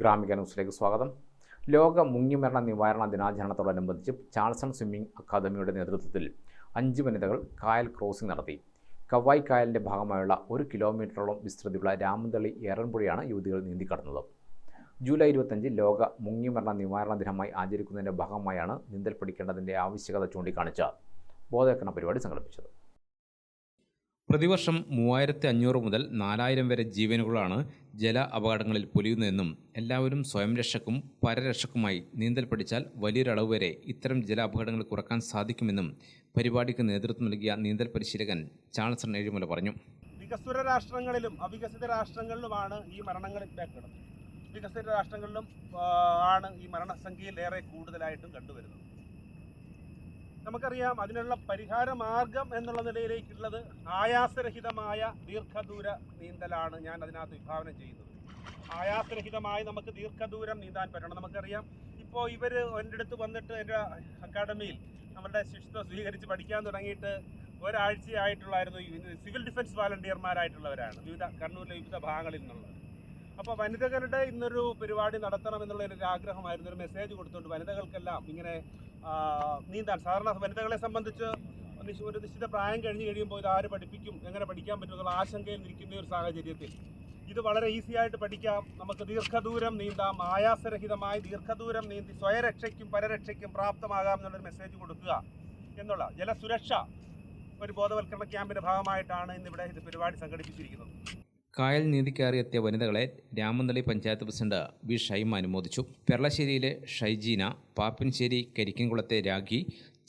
ഗ്രാമിക ന്യൂസിലേക്ക് സ്വാഗതം. ലോക മുങ്ങിമരണ നിവാരണ ദിനാചരണത്തോടനുബന്ധിച്ച് ചാൾസൺ സ്വിമ്മിംഗ് അക്കാദമിയുടെ നേതൃത്വത്തിൽ അഞ്ച് വനിതകൾ കായൽ ക്രോസിംഗ് നടത്തി. കവായ് കായലിന്റെ ഭാഗമായുള്ള ഒരു കിലോമീറ്ററോളം വിസ്തൃതിയുള്ള രാമന്തളി ഏറൻപുഴയാണ് യുവതികൾ നീന്തിക്കടന്നത്. ജൂലൈ ഇരുപത്തഞ്ച് ലോക മുങ്ങിമരണ നിവാരണ ദിനമായി ആചരിക്കുന്നതിന്റെ ഭാഗമായാണ് നീന്തൽ പഠിക്കേണ്ടതിന്റെ ആവശ്യകത ചൂണ്ടിക്കാണിച്ച ബോധവൽക്കരണ പരിപാടി സംഘടിപ്പിച്ചത്. പ്രതിവർഷം മൂവായിരത്തി അഞ്ഞൂറ് മുതൽ നാലായിരം വരെ ജീവനുകളാണ് ജല അപകടങ്ങളിൽ പൊലിയുന്നതെന്നും എല്ലാവരും സ്വയം രക്ഷക്കും പരരക്ഷക്കുമായി നീന്തൽ പഠിച്ചാൽ വലിയൊരളവ് വരെ ഇത്തരം ജല അപകടങ്ങൾ കുറയ്ക്കാൻ സാധിക്കുമെന്നും പരിപാടിക്ക് നേതൃത്വം നൽകിയ നീന്തൽ പരിശീലകൻ ചാൾസൺ ഏഴുമല പറഞ്ഞു. വികസ്വര രാഷ്ട്രങ്ങളിലും അവികസിത രാഷ്ട്രങ്ങളിലുമാണ് ഈ മരണങ്ങൾ വികസിത രാഷ്ട്രങ്ങളിലും ആണ് ഈ മരണസംഖ്യയിൽ ഏറെ കൂടുതലായിട്ടും കണ്ടുവരുന്നത്. നമുക്കറിയാം അതിനുള്ള പരിഹാര മാർഗം എന്നുള്ള നിലയിലേക്കുള്ളത് ആയാസരഹിതമായ ദീർഘദൂര നീന്തലാണ് ഞാൻ അതിനകത്ത് വിഭാവനം ചെയ്യുന്നത്. ആയാസരഹിതമായി നമുക്ക് ദീർഘദൂരം നീന്താൻ പറ്റണം. നമുക്കറിയാം ഇപ്പോൾ ഇവർ എന്റെ അടുത്ത് വന്നിട്ട് എന്റെ അക്കാഡമിയിൽ നമ്മളുടെ ശിക്ഷ സ്വീകരിച്ച് പഠിക്കാൻ തുടങ്ങിയിട്ട് ഒരാഴ്ചയായിട്ടുള്ളായിരുന്നു സിവിൽ ഡിഫൻസ് വാലണ്ടിയർമാരായിട്ടുള്ളവരാണ്. വിവിധ കണ്ണൂരിലെ വിവിധ ഭാഗങ്ങളിൽ നിന്നുള്ളത്. അപ്പോൾ വനിതകളുടെ ഇന്നൊരു പരിപാടി നടത്തണം എന്നുള്ള ഒരു ആഗ്രഹമായിരുന്നു. ഒരു മെസ്സേജ് കൊടുത്തുകൊണ്ട് വനിതകൾക്കെല്ലാം ഇങ്ങനെ നീന്താൻ. സാധാരണ വനിതകളെ സംബന്ധിച്ച് ഒരു നിശ്ചിത പ്രായം കഴിഞ്ഞ് കഴിയുമ്പോൾ ഇത് ആര് പഠിപ്പിക്കും എങ്ങനെ പഠിക്കാൻ പറ്റും എന്നുള്ള ആശങ്കയിൽ നിൽക്കുന്ന ഒരു സാഹചര്യത്തിൽ. ഇത് വളരെ ഈസി ആയിട്ട് പഠിക്കാം. നമുക്ക് ദീർഘദൂരം നീന്താം. ആയാസരഹിതമായി ദീർഘദൂരം നീന്തി സ്വയരക്ഷയ്ക്കും പരരക്ഷയ്ക്കും പ്രാപ്തമാകാം എന്നുള്ളൊരു മെസ്സേജ് കൊടുക്കുക എന്നുള്ള ജലസുരക്ഷ ഒരു ബോധവൽക്കരണ ക്യാമ്പിന്റെ ഭാഗമായിട്ടാണ് ഇന്നിവിടെ ഇത് പരിപാടി സംഘടിപ്പിച്ചിരിക്കുന്നത്. കായൽ നീന്തിക്കയറിയെത്തിയ വനിതകളെ രാമന്തളി പഞ്ചായത്ത് പ്രസിഡന്റ് വി. ഷൈമ അനുമോദിച്ചു. പെർളശ്ശേരിയിലെ ഷൈജീന പാപ്പൻശ്ശേരി കരിക്കൻകുളത്തെ രാഖി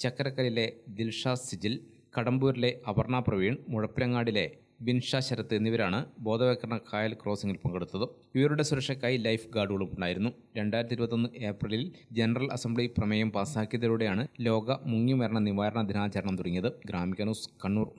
ചക്കരക്കലിലെ ദിൽഷ സിജിൽ കടമ്പൂരിലെ അപർണ പ്രവീൺ മുഴപ്പിലങ്ങാടിലെ ബിൻഷ ശരത്ത് എന്നിവരാണ് ബോധവൽക്കരണ കായൽ ക്രോസിംഗിൽ പങ്കെടുത്തത്. ഇവരുടെ സുരക്ഷയ്ക്കായി ലൈഫ് ഗാർഡുകളും ഉണ്ടായിരുന്നു. രണ്ടായിരത്തി ഇരുപത്തൊന്ന് ഏപ്രിലിൽ ജനറൽ അസംബ്ലി പ്രമേയം പാസാക്കിയതിലൂടെയാണ് ലോക മുങ്ങിമരണ നിവാരണ ദിനാചരണം തുടങ്ങിയത്. ഗ്രാമിക ന്യൂസ് കണ്ണൂർ.